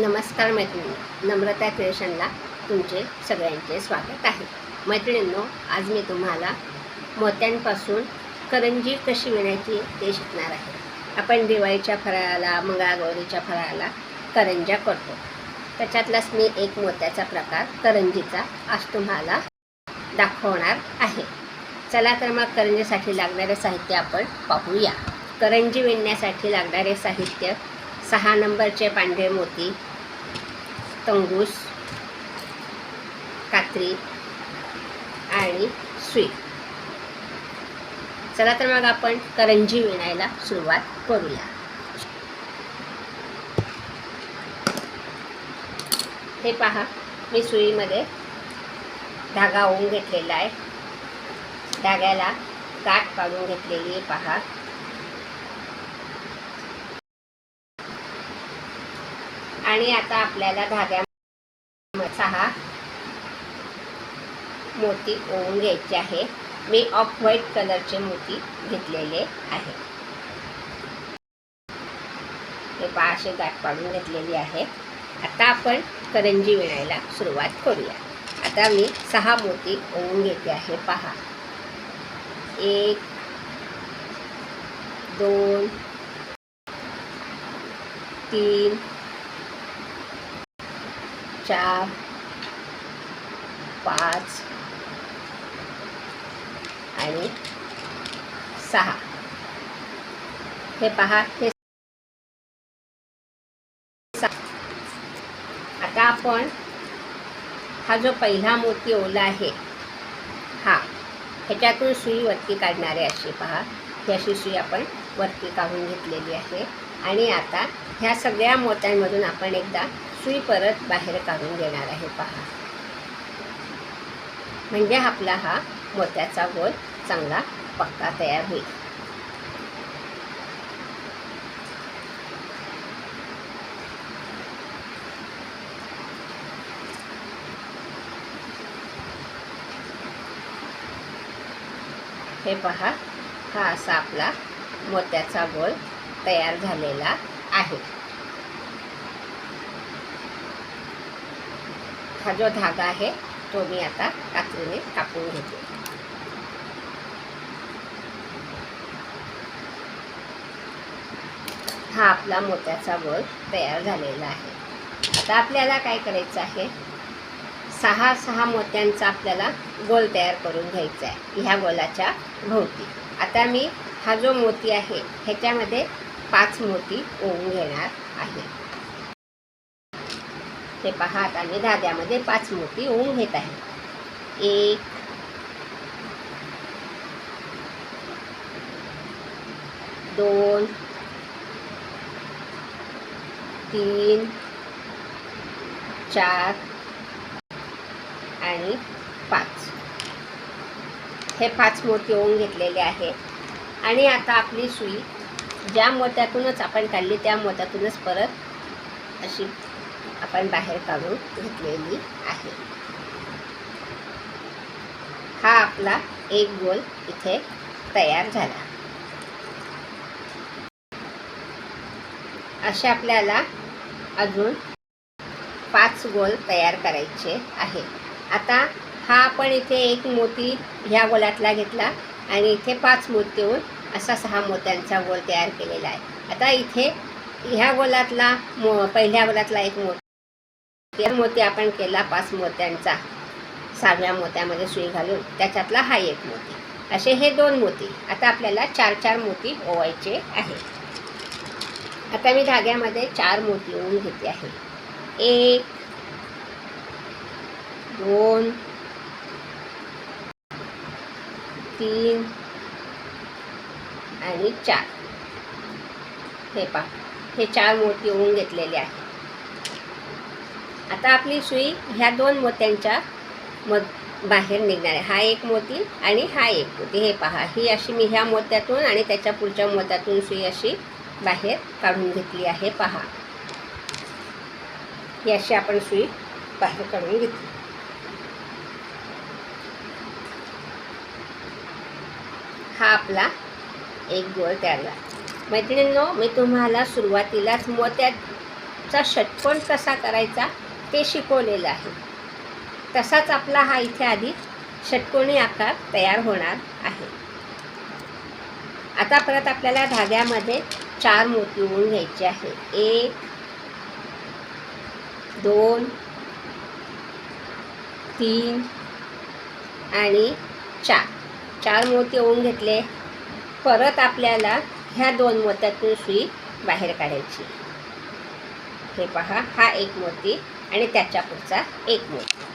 नमस्कार मैत्रिणी नम्रता क्रिएशनला तुमचे सगळ्यांचे स्वागत आहे. मैत्रिणींनो आज मी तुम्हाला मोत्यांपासून करंजी कशी विणायची ते शिकणार आहे. आपण दिवाळीच्या फराळाला मंगळागौरीच्या फराळाला करंज्या करतो. त्याच्यातलाच मी एक मोत्याचा प्रकार करंजीचा आज तुम्हाला दाखवणार आहे. चला तर मग करंजीसाठी लागणारे साहित्य आपण पाहूया. करंजी विणण्यासाठी लागणारे साहित्य सहा नंबरचे पांढरे मोती तंगूस कात्री आणि सुई चला तर मग आपण करंजी विणायला सुरुवात करूया. हे पहा मी सुईमध्ये धागा ओवून घेतलेला आहे. धाग्याला गाठ काढून घेतलेली आहे पहा. आणि आता आपल्याला धाग्या सहा मोती ओवून घ्यायचे आहे. मी ऑफ व्हाईट कलरचे मोती घेतलेले आहे. हे पहा असे गाठ पाडून घेतलेली आहे. आता आपण करंजी विणायला सुरुवात करूया. आता मी सहा मोती ओवून घेते आहे पहा. एक दोन तीन चार पाच आणि सहा. हे पहा हे आता आपण हा जो पहिला मोती ओला आहे हा ह्याच्यातून सुई वरती काढणारे अशी पहा. ही अशी सुई आपण वरती काढून घेतलेली आहे. आणि आता ह्या सगळ्या मोत्यांमधून आपण एकदा सुई परत बाहेर काढून घेणार आहे पहा. म्हणजे आपला हा मोत्याचा गोल चांगला पक्का तयार होईल. हे पहा हा असा आपला मोत्याचा गोल तयार झालेला आहे. हा जो धागा आहे तो मी आता कात्रीने कापून घेते. हा आपला मोत्याचा गोल तयार झालेला आहे. आता आपल्याला काय करायचं आहे? सहा सहा मोत्यांचा आपल्याला गोल तयार करून घ्यायचा आहे ह्या गोलाच्या भोवती. आता मी हा जो मोती आहे ह्याच्यामध्ये पाच मोती ओवून घेणार आहे. हे पहा आणि धाग्यामध्ये पाच मोती ओवून घेत आहे. एक दोन तीन चार आणि पाच. हे पाच मोती ओवून घेतलेले आहे आणि आता आपली सुई ज्या मोत्यातूनच आपण काढली त्या मोत्यातूनच परत अशी आपण बाहेर काढून घेतलेली आहे. हा आपला एक गोल इथे तयार झाला. असे आपल्याला अजून पाच गोल तयार करायचे आहे. आता हा आपण इथे एक मोती ह्या गोलातला घेतला आणि इथे पाच मोती होऊन असा सहा मोत्यांचा गोल तयार केलेला आहे. आता इथे ह्या गोलातला मो पहिल्या गोलातला एक मोती या मोती आपण केला पाच मोत्यांचा. सहाव्या मोत्यामध्ये सुई घालून त्याच्यातला हा एक मोती. असे हे दोन मोती. आता आपल्याला चार चार मोती ओवायचे आहे आता मी धाग्यामध्ये चार मोती ओवून घेते आहे. एक दोन तीन आणि चार. हे पहा. हे चार मोती ओवून घेतलेले आहे आता आपली सुई ह्या दोन मोत्यांच्या मध बाहेर निघणार आहे. हा एक मोती आणि हा एक मोती. हे पहा ही अशी मी ह्या मोत्यातून आणि त्याच्या पुढच्या मोत्यातून सुई अशी बाहेर काढून घेतली आहे. पहा. ही अशी आपण सुई बाहेर काढून घेतली. हा आपला एक गोल त्याला. मैत्रिणींनो मी तुम्हाला सुरुवातीलाच मोत्याचा षटकोण कसा करायचा ते शिकवलेलं आहे. तसाच आपला हा इथे आधी षटकोनी आकार तयार होणार आहे. आता परत आपल्याला धाग्यामध्ये चार मोती ओवून घ्यायचे आहे. एक दोन तीन आणि चार. चार मोती ओवून घेतले. परत आपल्याला ह्या दोन मोत्यातून सुई बाहेर काढायची. हे पहा हा एक मोती आणि त्याच्या पुढचा एक मोती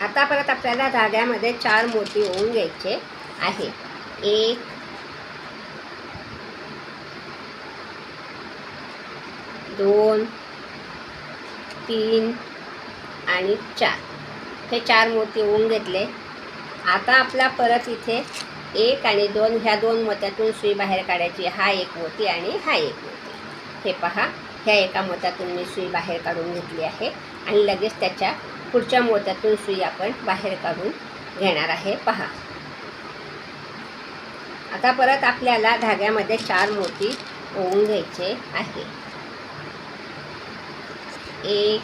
आता परत आपल्याला धाग्यामध्ये चार मोती होऊन घ्यायचे आहे एक दोन तीन आणि चार. हे चार मोती होऊन घेतले. आता आपला परत इथे एक आणि दोन ह्या दोन मोत्यातून सुई बाहेर काढायची. हा एक मोती आणि हा एक मोती. हे पहा ह्या एका मोत्यातून मी सुई बाहेर काढून घेतली आहे आणि लगेच त्याच्या पुढच्या मोत्यातून सुई आपण बाहेर काढून घेणार आहे. पहा. आता परत आपल्याला धाग्यामध्ये चार मोती ओवून घ्यायचे आहे. एक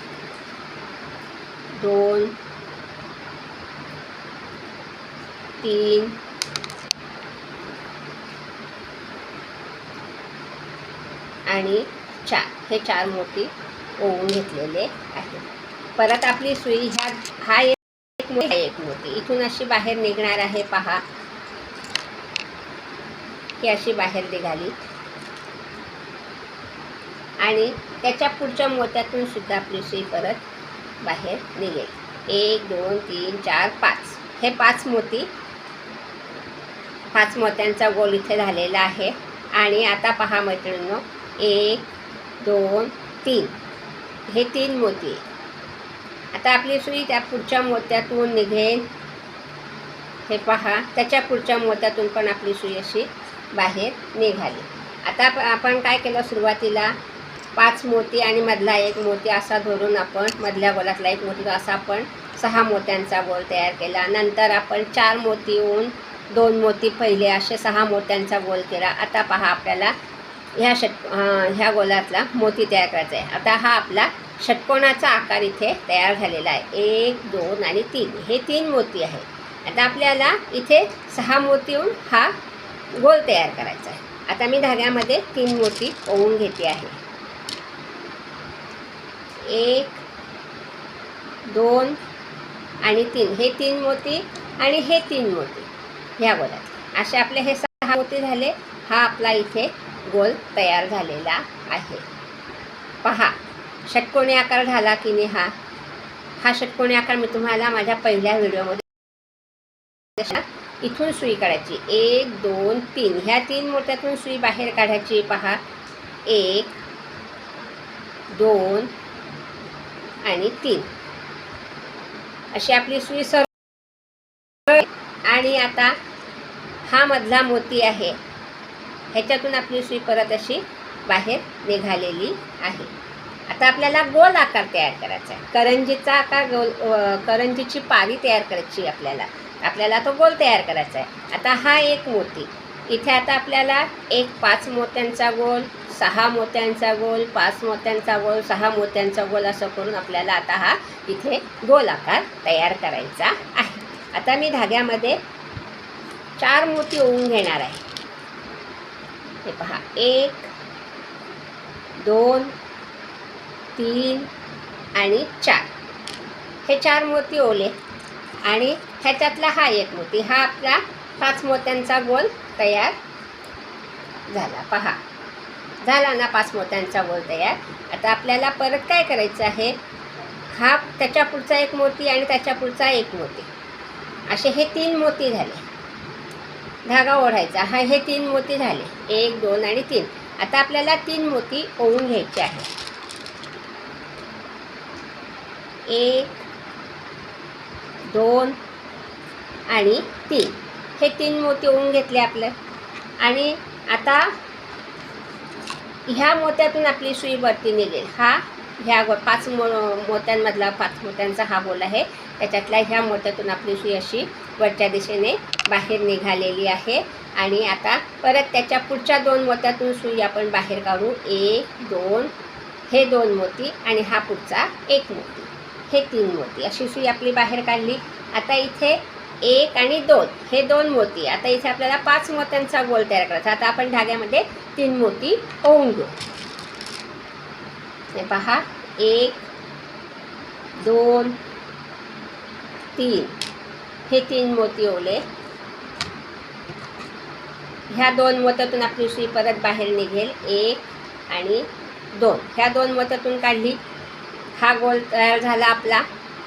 दोन तीन आणि चार. हे चार मोती ओवून घेतलेले आहे परत आपली सुई ह्या हा एक मोती आहे एक मोती. इथून अशी बाहेर निघणार आहे पहा. ही अशी बाहेर निघाली. आणि त्याच्या पुढच्या मोत्यातून सुद्धा आपली सुई परत बाहेर निघेल. एक दोन तीन चार पाच. हे पाच मोती पाच मोत्यांचा गोल इथे झालेला आहे. आणि आता पहा मैत्रिणींनो एक दोन तीन. हे तीन मोती आता आपली सुई त्या पुढच्या मोत्यातून निघेल. हे पहा त्याच्या पुढच्या मोत्यातून पण आपली सुई अशी बाहेर निघाली. आता आपण काय केलं सुरुवातीला? पाच मोती आणि मधला एक मोती असा धरून आपण मधल्या गोलातला एक मोती असा आपण सहा मोत्यांचा गोल तयार केला. नंतर आपण चार मोती होऊन दोन मोती पहिले असे सहा मोत्यांचा गोल केला. आता पहा आपल्याला ह्या षट ह्या गोलातला मोती तयार करायचा आहे. आता हा आपला षटकोणाचा आकार इथे तयार झालेला आहे. एक दोन आणि तीन. हे तीन मोती आहे आता आपल्याला इथे सहा मोती हा गोल तयार करायचा आहे. आता मी धाग्यामध्ये तीन मोती ओवून घेते आहे. एक दोन आणि तीन. हे तीन मोती आणि हे तीन मोती. ह्या गोलात असे आपले हे सहा मोती झाले. हा आपला इथे गोल तयार झालेला आहे. पहा षटकोणी आकार झाला की नाही हा? हा षटकोणी आकार मी तुम्हाला माझ्या पहिल्या व्हिडिओमध्ये इथून सुई काढायची. एक दोन तीन. ह्या तीन मोत्यातून सुई बाहेर काढायची. पहा. एक दोन आणि तीन. अशी आपली सुई सर्व आणि आता हा मधला मोती आहे. ह्याच्यातून आपली सुई परत अशी बाहेर निघालेली आहे. आता आपल्याला गोल आकार तयार करायचा आहे. करंजीचा आकार गोल करंजीची पारी तयार करायची आपल्याला. आपल्याला तो गोल तयार करायचा आहे. आता हा एक मोती. इथे आता आपल्याला एक पाच मोत्यांचा गोल सहा मोत्यांचा गोल पाच मोत्यांचा गोल सहा मोत्यांचा गोल असं करून आपल्याला आता हा इथे गोल आकार तयार करायचा आहे. आता मी धाग्यामध्ये चार मोती ओवून घेणार आहे. हे पहा एक दोन तीन आणि चार. हे चार मोती ओले आणि ह्याच्यातला हा एक मोती हा आपला पाच मोत्यांचा गोल तयार झाला. पहा झाला ना पाच मोत्यांचा गोल तयार. आता आपल्याला परत काय करायचं आहे? हा त्याच्या पुढचा एक मोती आणि त्याच्या पुढचा एक मोती. असे हे तीन मोती झाले. धागा ओढायचा. हा हे तीन मोती झाले. एक दोन आणि तीन. आता आपल्याला तीन मोती ओवून घ्यायचे आहे एक दोन आणि तीन. हे तीन मोती ओवून घेतले आपलं. आणि आता ह्या मोत्यातून आपली सुई वरती निघेल. हा ह्या पाच मो मोत्यांमधला पाच मोत्यांचा हा बोल आहे. त्याच्यातल्या ह्या मोत्यातून आपली सुई अशी वरच्या दिशेने बाहेर निघालेली आहे. आणि आता परत त्याच्या पुढच्या दोन मोत्यातून सुई आपण बाहेर काढू. एक दोन हे दोन मोती आणि हा पुढचा एक मोती. हे तीन मोती. अशी सुई आपली बाहेर काढली. आता इथे एक आणि दोन. हे दोन मोती. आता इथे आपल्याला पाच मोत्यांचा गोल तयार करायचा. आता आपण धाग्यामध्ये तीन मोती होऊन घेऊ हे पहा. एक दोन तीन. हे तीन मोती ओले. ह्या दोन मोत्यातून आपली सुई परत बाहेर निघेल. एक आणि दोन. ह्या दोन मोत्यातून काढली. हा गोल तयार झाला आपला.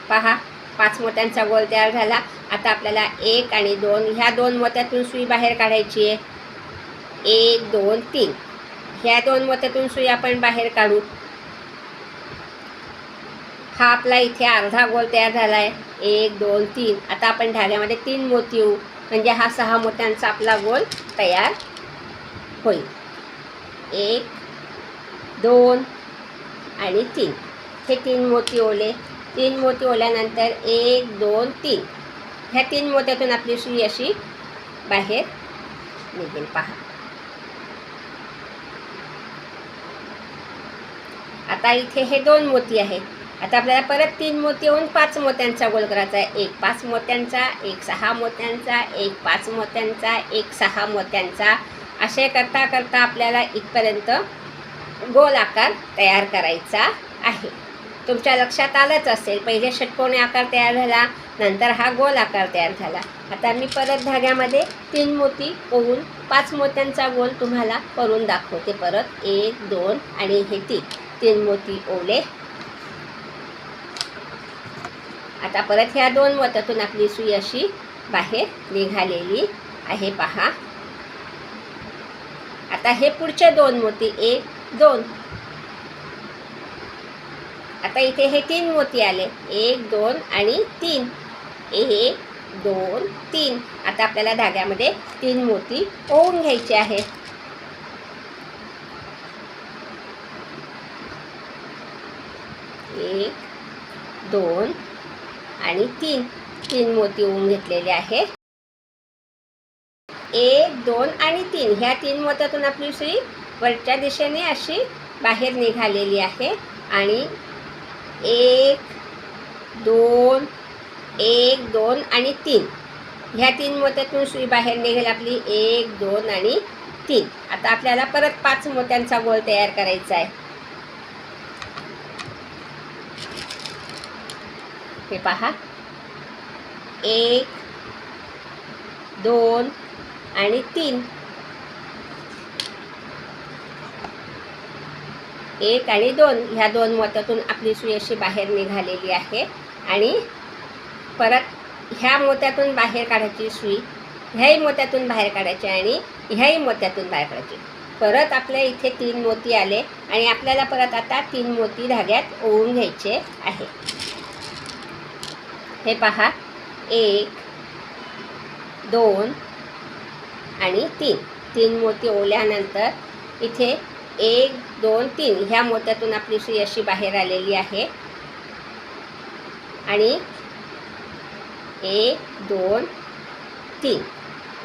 पहा. पाच मोत्यांचा गोल तयार झाला. आता आपल्याला एक आणि दोन ह्या दोन मोत्यातून सुई बाहेर काढायची आहे. एक दोन तीन. ह्या दोन मोत्यातून सुई आपण बाहेर काढू. हा आपला इथे अर्धा गोल तयार झाला आहे. एक दोन तीन. आता आपण धाग्यामध्ये तीन मोती येऊ. म्हणजे हा सहा मोत्यांचा आपला गोल तयार होईल. एक दोन आणि तीन. हे तीन मोती ओले. तीन मोती ओल्यानंतर एक दोन तीन. ह्या तीन मोत्यातून आपली सुई अशी बाहेर निघेल. पहा. आता इथे हे दोन मोती आहेत. आता आपल्याला परत तीन मोती येऊन पाच मोत्यांचा गोल करायचा आहे. एक पाच मोत्यांचा एक सहा मोत्यांचा एक पाच मोत्यांचा एक सहा मोत्यांचा. असे करता करता आपल्याला इथपर्यंत गोल आकार तयार करायचा आहे. तुमच्या लक्षात आलंच असेल. पहिले षटकोनी आकार तयार झाला नंतर हा गोल आकार तयार झाला. आता मी परत धाग्यामध्ये तीन मोती ओवून पाच मोत्यांचा गोल तुम्हाला करून दाखवते. परत एक दोन आणि हे तीन. तीन मोती ओले आता परत ह्या दोन मोत्यातून आपली सुई अशी बाहेर निघालेली आहे पहा. आता हे पुढचे दोन मोती एक दोन. आता इथे हे तीन मोती आले. एक दोन आणि तीन. एक दोन तीन. आता आपल्याला धाग्यामध्ये तीन मोती ओवून घ्यायचे आहे एक दोन आणि तीन. तीन मोती ओवून घेतलेले आहे एक दोन आणि तीन. ह्या तीन मोत्यातून आपली सुई वरच्या दिशेने अशी बाहेर निघालेली आहे. आणि एक दोन एक दोन आणि तीन. ह्या तीन मोत्यातून सुई बाहेर निघेल आपली. एक दोन आणि तीन. आता आपल्याला परत पाच मोत्यांचा गोल तयार करायचा आहे. हे पहा. एक दोन आणि तीन. एक आणि दोन. ह्या दोन मोत्यातून आपली सुई अशी बाहेर निघालेली आहे. आणि परत ह्या मोत्यातून बाहेर काढायची सुई ह्याही मोत्यातून बाहेर काढायची आणि ह्याही मोत्यातून बाहेर काढायची. परत आपल्या इथे तीन मोती आले आणि आपल्याला परत आता तीन मोती धाग्यात ओवून घ्यायचे आहे. हे पहा. एक दोन आणि तीन. तीन मोती ओल्यानंतर इथे एक दोन तीन. ह्या मोत्यातून आपली सुई अशी बाहेर आलेली आहे. आणि एक दोन तीन.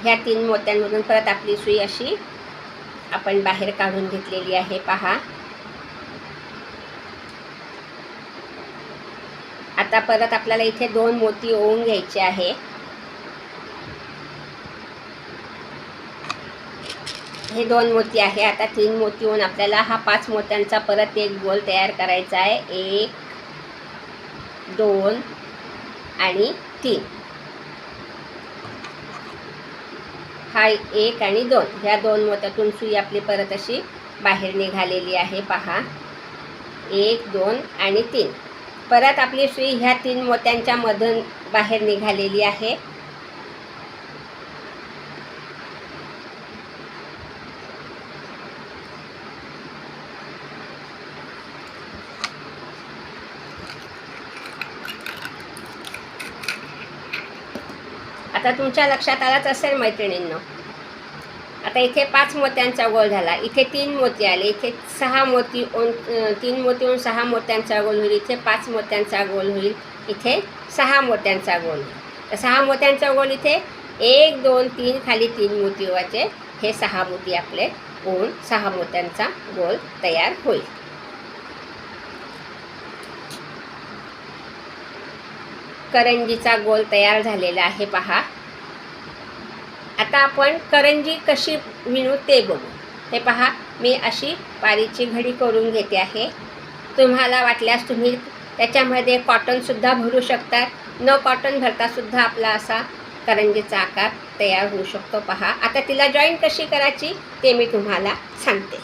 ह्या तीन मोत्यांमधून परत आपली सुई अशी आपण बाहेर काढून घेतलेली आहे. पहा. आता परत आपल्याला इथे दोन मोती ओवून घ्यायचे आहे. हे दोन मोती आहे. आता तीन मोती होऊन आपल्याला हा पाच मोत्यांचा परत एक गोल तयार करायचा आहे. एक दोन आणि तीन. हा एक आणि दोन. ह्या दोन मोत्यातून सुई आपली परत अशी बाहेर निघालेली आहे. पहा. एक दोन आणि तीन. परत आपली सुई ह्या तीन मोत्यांच्या मधून बाहेर निघालेली आहे. आता तुमच्या लक्षात आलाच असेल मैत्रिणींनो. आता इथे पाच मोत्यांचा गोल झाला. इथे तीन मोती आले. इथे सहा मोती ओन तीन मोती होऊन सहा मोत्यांचा गोल होईल. इथे पाच मोत्यांचा गोल होईल. इथे सहा मोत्यांचा गोल होईल. तर सहा मोत्यांचा गोल इथे एक दोन तीन खाली तीन मोती व्हायचे. हे सहा मोती आपले होऊन सहा मोत्यांचा गोल तयार होईल. करंजीचा गोल तयार झालेला आहे पहा. आता आपण करंजी कशी विणू ते बघू. हे पहा मी अशी पारीची घडी करून घेते आहे. तुम्हाला वाटल्यास तुम्ही त्याच्यामध्ये कॉटनसुद्धा भरू शकतात. न कॉटन भरतासुद्धा आपला असा करंजीचा आकार तयार होऊ शकतो पहा. आता तिला जॉईन कशी करायची ते मी तुम्हाला सांगते.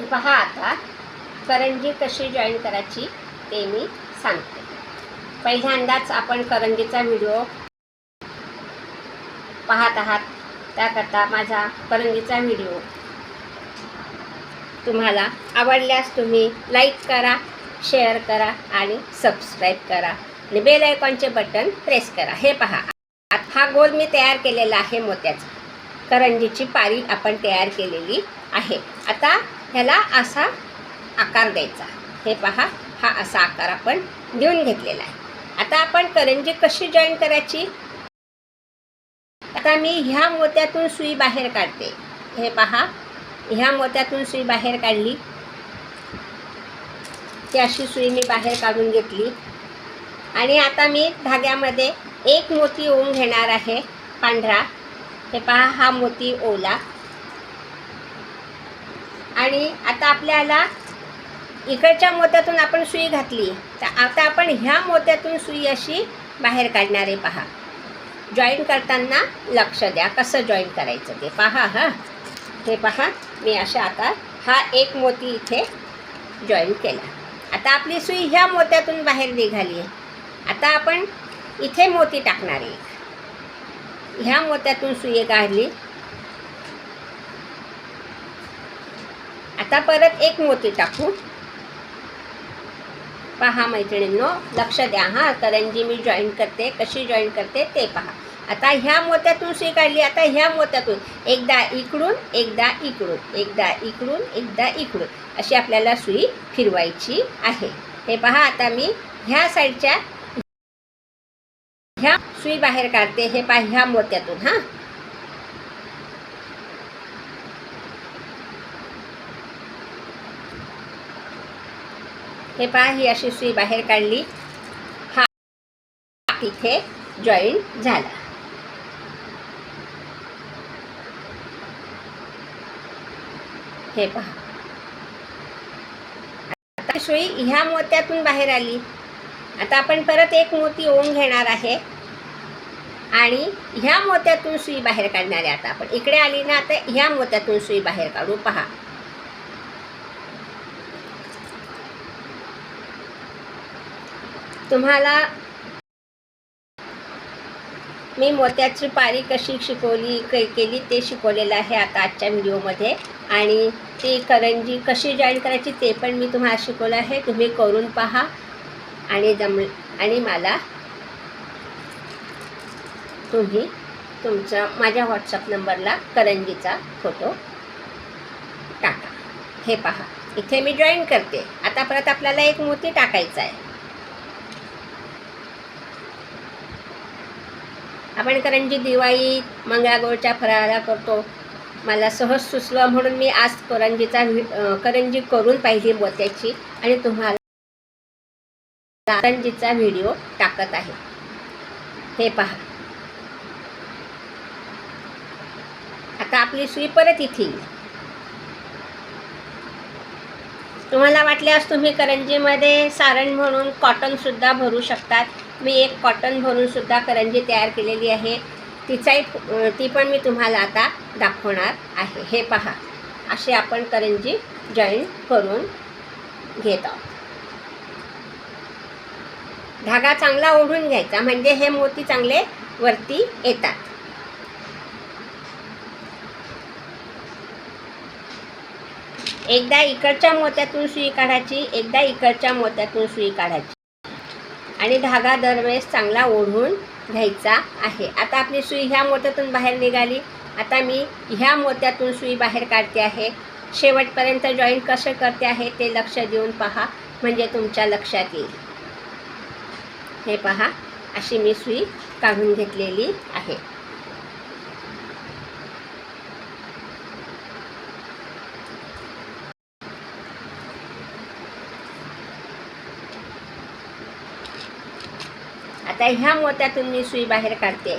हे पहा आता करंजी कशी जॉईन करायची ते मी सांगते. पहिल्यांदाच आपण करंजीचा व्हिडिओ पाहत आहात. त्याकरता माझा करंजीचा व्हिडिओ तुम्हाला आवडल्यास तुम्ही लाईक करा शेअर करा आणि सबस्क्राईब करा. आणि बेल आयकॉनचे बटन प्रेस करा. हे पहा. हा गोल मी तयार केलेला आहे मोत्याचा. करंजीची पारी आपण तयार केलेली आहे. आता ह्याला असा आकार द्यायचा. हे पहा हा असा आकार आपण देऊन घेतलेला आहे. आता आपण करंजी कशी जॉईन करायची? आता मी ह्या मोत्यातून सुई बाहेर काढते. हे पहा ह्या मोत्यातून सुई बाहेर काढली. ती अशी सुई मी बाहेर काढून घेतली. आणि आता मी धाग्यामध्ये एक मोती ओवून घेणार आहे पांढरा. हे पहा हा मोती ओला. आणि आता आपल्याला इकडच्या मोत्यातून आपण सुई घातली. तर आता आपण ह्या मोत्यातून सुई अशी बाहेर काढणारे पहा. जॉईन करताना लक्ष द्या. कसं जॉईन करायचं ते पहा हां. हे पहा मी अशा आता हा एक मोती इथे जॉईन केला. आता आपली सुई ह्या मोत्यातून बाहेर निघाली आहे. आता आपण इथे मोती टाकणार आहे. ह्या मोत्यातून सुई काढली. आता परत एक मोती टाकू. पहा मैत्रिणींनो लक्ष द्या हां करंजी मी जॉईन करते कशी जॉईन करते ते पहा. आता ह्या मोत्यातून सुई काढली आता ह्या मोत्यातून एकदा इकडून एकदा इकडून एकदा इकडून एकदा इकडून अशी आपल्याला सुई फिरवायची आहे. हे पहा आता मी ह्या साईडच्या ह्या सुई बाहेर काढते हे पहा ह्या मोत्यातून हां. हे पहा ही अशी सुई बाहेर काढली. हा इथे जॉईन झाला. हे पहा. आता सुई ह्या मोत्यातून बाहेर आली. आता आपण परत एक मोती ओम घेणार आहे. आणि ह्या मोत्यातून सुई बाहेर काढणार आहे आता आपण. इकडे आली ना आता ह्या मोत्यातून सुई बाहेर काढू. पहा. तुम्हाला मी मोत्याची पारी कशी शिकवली कै केली ते शिकवलेलं आहे आता आजच्या व्हिडिओमध्ये. आणि ती करंजी कशी जॉईन करायची ते पण मी तुम्हाला शिकवलं आहे. तुम्ही करून पहा. आणि जम आणि मला तुम्ही तुमचा माझ्या व्हॉट्सअप नंबरला करंजीचा फोटो टाका. हे पहा. इथे मी जॉईन करते. आता परत आपल्याला एक मोती टाकायचा आहे. आपण करंजी दिवाळी मंगळागौरच्या फराळाला करतो. मला सहज सुचलं म्हणून मी आज करंजीचा करंजी करून पाहिली मोत्याची आणि तुम्हाला करंजीचा व्हिडिओ टाकत आहे. हे पहा. आता आपली सुई परत इथे येईल तुम्हाला वाटल्यास तुम्ही करंजीमध्ये सारण म्हणून कॉटनसुद्धा भरू शकतात. मी एक कॉटन भरून सुद्धा करंजी तयार केलेली आहे. तिचाही ती पण मी तुम्हाला आता दाखवणार आहे. हे पहा. असे आपण करंजी जॉईन करून घेत आहोत. धागा चांगला ओढून घ्यायचा. म्हणजे हे मोती चांगले वरती येतात. एकदा इकडच्या मोत्यातून सुई काढायची एकदा इकडच्या मोत्यातून सुई काढायची. आणि धागा दरवेळेस चांगला ओढून घ्यायचा आहे. आता आपली सुई ह्या मोत्यातून बाहेर निघाली. आता मी ह्या मोत्यातून सुई बाहेर काढते आहे. शेवटपर्यंत जॉईन कसं करते आहे ते लक्ष देऊन पहा. म्हणजे तुमच्या लक्षात येईल. हे पहा. अशी मी सुई काढून घेतलेली आहे. आता ह्या मोत्यातून मी सुई बाहेर काढते.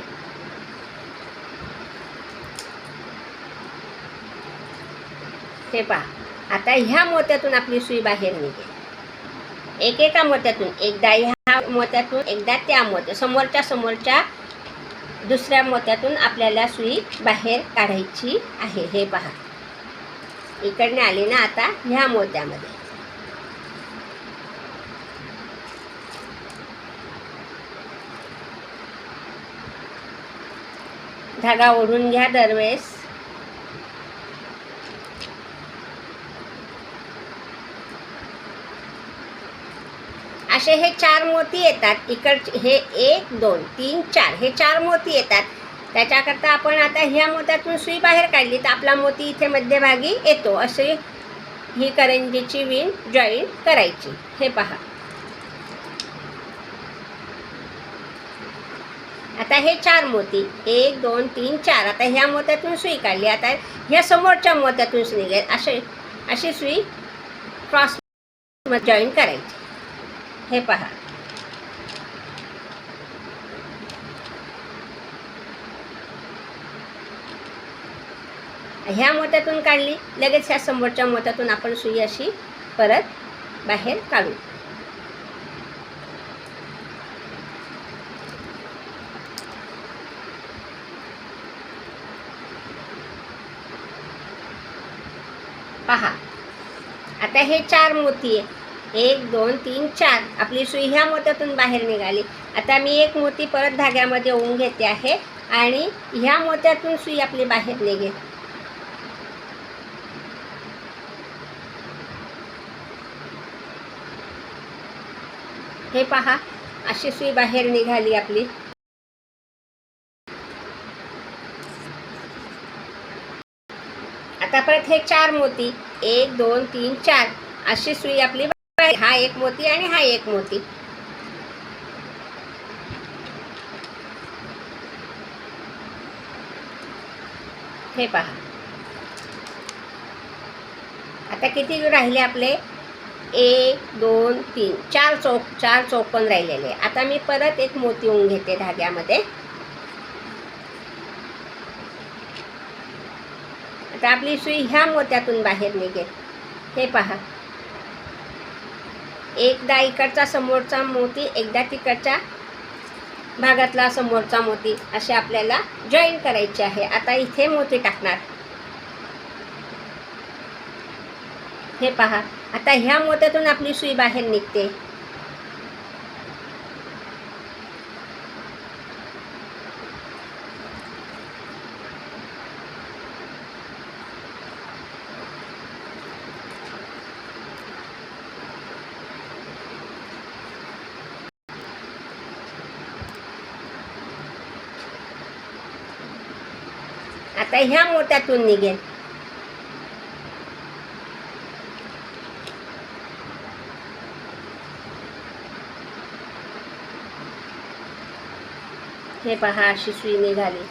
हे पहा आता ह्या मोत्यातून आपली सुई बाहेर निघेल. एकेका मोत्यातून एकदा ह्या मोत्यातून एकदा त्या मोत्या समोरच्या समोरच्या दुसऱ्या मोत्यातून आपल्याला सुई बाहेर काढायची आहे. हे पहा. इकडने आली ना आता ह्या मोत्यामध्ये. धागा ओढून घ्या दरवेळेस. असे हे चार मोती येतात. इकडचे हे एक दोन तीन चार. हे चार मोती येतात. त्याच्याकरता आपण आता ह्या मोत्यातून सुई बाहेर काढली तर आपला मोती इथे मध्यभागी येतो. असे ही करंजीची विण जॉईन करायची. हे पहा. आता हे चार मोती. एक दोन तीन चार. आता ह्या मोत्यातून सुई काढली. आता ह्या समोरच्या मोत्यातून सुई निघेल. असे अशी सुई क्रॉस जॉईन करायची. हे पहा. ह्या मोत्यातून काढली. लगेच ह्या समोरच्या मोत्यातून आपण सुई अशी परत बाहेर काढू. पहा. आता हे चार मोती आहे एक दोन तीन चार. आपली सुई ह्या मोत्यातून बाहेर निघाली. आता मी एक मोती परत धाग्यामध्ये ओवून घेते आहे आणि ह्या मोत्यातून सुई आपली बाहेर निघेल. हे पहा अशी सुई बाहेर निघाली आपली आता परत हे चार मोती. एक दोन तीन चार. अशी सुई आपली हा एक मोती आणि हा एक मोती. हे पहा. आता किती राहिले आपले? एक दोन तीन. चार चौक चार चौकोन राहिलेले. आता मी परत एक मोती होऊन घेते धाग्यामध्ये. तर आपली सुई ह्या मोत्यातून बाहेर निघेल. हे पहा. एकदा इकडचा समोरचा मोती एकदा तिकडच्या भागातला समोरचा मोती असे आपल्याला जॉईन करायचे आहे. आता इथे मोती टाकणार. हे पहा. आता ह्या मोत्यातून आपली सुई बाहेर निघते. आता ह्या मोत्यातून निघेल. हे पहा अशी सुई निघाली.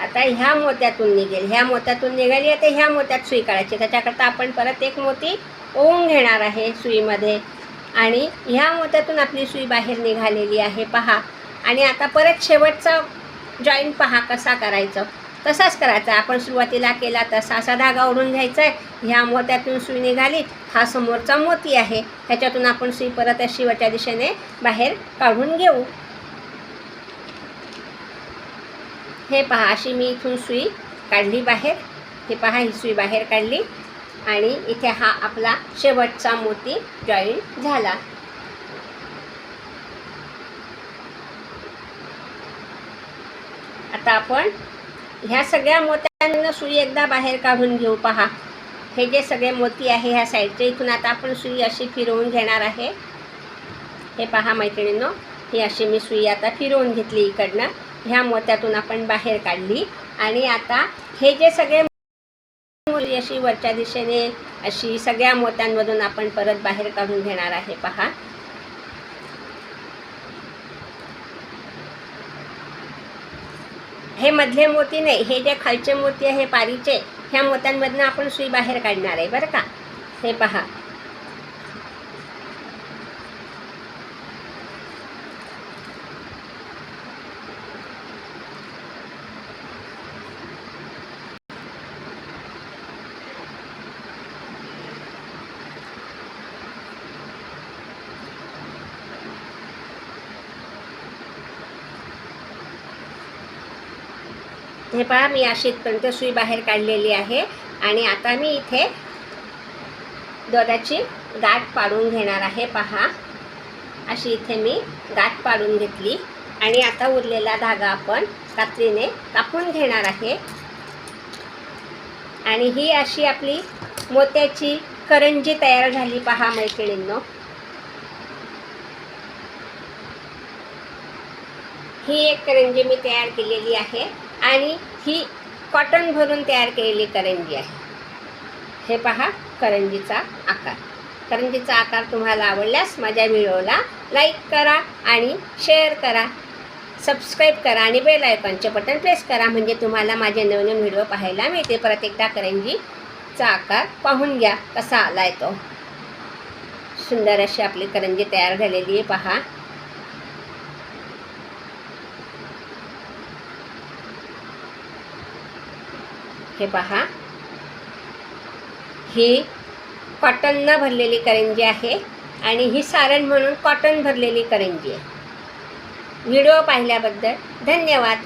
आता ह्या मोत्यातून निघेल. ह्या मोत्यातून निघाली आता ह्या मोत्यात सुई काढायची. त्याच्याकरता आपण परत एक मोती ओवून घेणार आहे सुईमध्ये. आणि ह्या मोत्यातून आपली सुई बाहेर निघालेली आहे. पहा. आणि आता परत शेवटचा जॉईंट पहा कसा करायचं. तसाच करायचा. आपण सुरुवातीला केला तसा असा धागा ओढून घ्यायचा आहे ह्या मोत्यातून सुई निघाली. हा समोरचा मोती आहे. ह्याच्यातून आपण सुई परत शिवच्या दिशेने बाहेर काढून घेऊ. हे पहा. अशी मी इथून सुई काढली बाहेर. हे पहा. ही सुई बाहेर काढली. आणि इथे हा आपला शेवटचा मोती जॉईन झाला. आता आपण ह्या सगळ्या मोत्यांना सुई एकदा बाहेर काढून घेऊ पहा. हे जे सगळे मोती आहे ह्या साईडचे इथून आता आपण सुई अशी फिरवून घेणार आहे. हे पहा मैत्रिणींनो ही अशी मी सुई आता फिरवून घेतली इकडनं. ह्या मोत्यातून आपण बाहेर काढली. आणि आता हे जे सगळे मोती अशी वरच्या दिशेने अशी सगळ्या मोत्यांमधून आपण परत बाहेर काढून घेणार आहे पहा. हे मधले मोती नाही हे जे खालचे मोती आहे पारीचे ह्या मोत्यांमधनं आपण सुई बाहेर काढणार आहे बरं का? हे पहा. हे पहा मी अशी इथपर्यंत सुई बाहेर काढलेली आहे. आणि आता मी इथे दोऱ्याची गाठ पाडून घेणार आहे पहा. अशी इथे मी गाठ पाडून घेतली. आणि आता उरलेला धागा आपण कात्रीने कापून घेणार आहे. आणि ही अशी आपली मोत्याची करंजी तयार झाली पहा मैत्रिणींनो. ही एक करंजी मी तयार केलेली आहे. आणि ही कॉटन भरून तयार केलेली करंजी आहे. हे पहा करंजीचा आकार. करंजीचा आकार तुम्हाला आवडल्यास माझ्या व्हिडिओला लाईक करा आणि शेअर करा. सबस्क्राईब करा आणि बेल आयकॉनचे बटन प्रेस करा म्हणजे तुम्हाला माझे नवनवीन व्हिडिओ पाहायला मिळते परत एकदा करंजीचा आकार पाहून घ्या कसा आला आहे तो. सुंदर अशी आपली करंजी तयार झालेली आहे. पहा हे पहा. ही कॉटननं भरलेली करंजी आहे आणि ही सारण म्हणून कॉटन भरलेली करंजी आहे. व्हिडिओ पाहिल्याबद्दल धन्यवाद.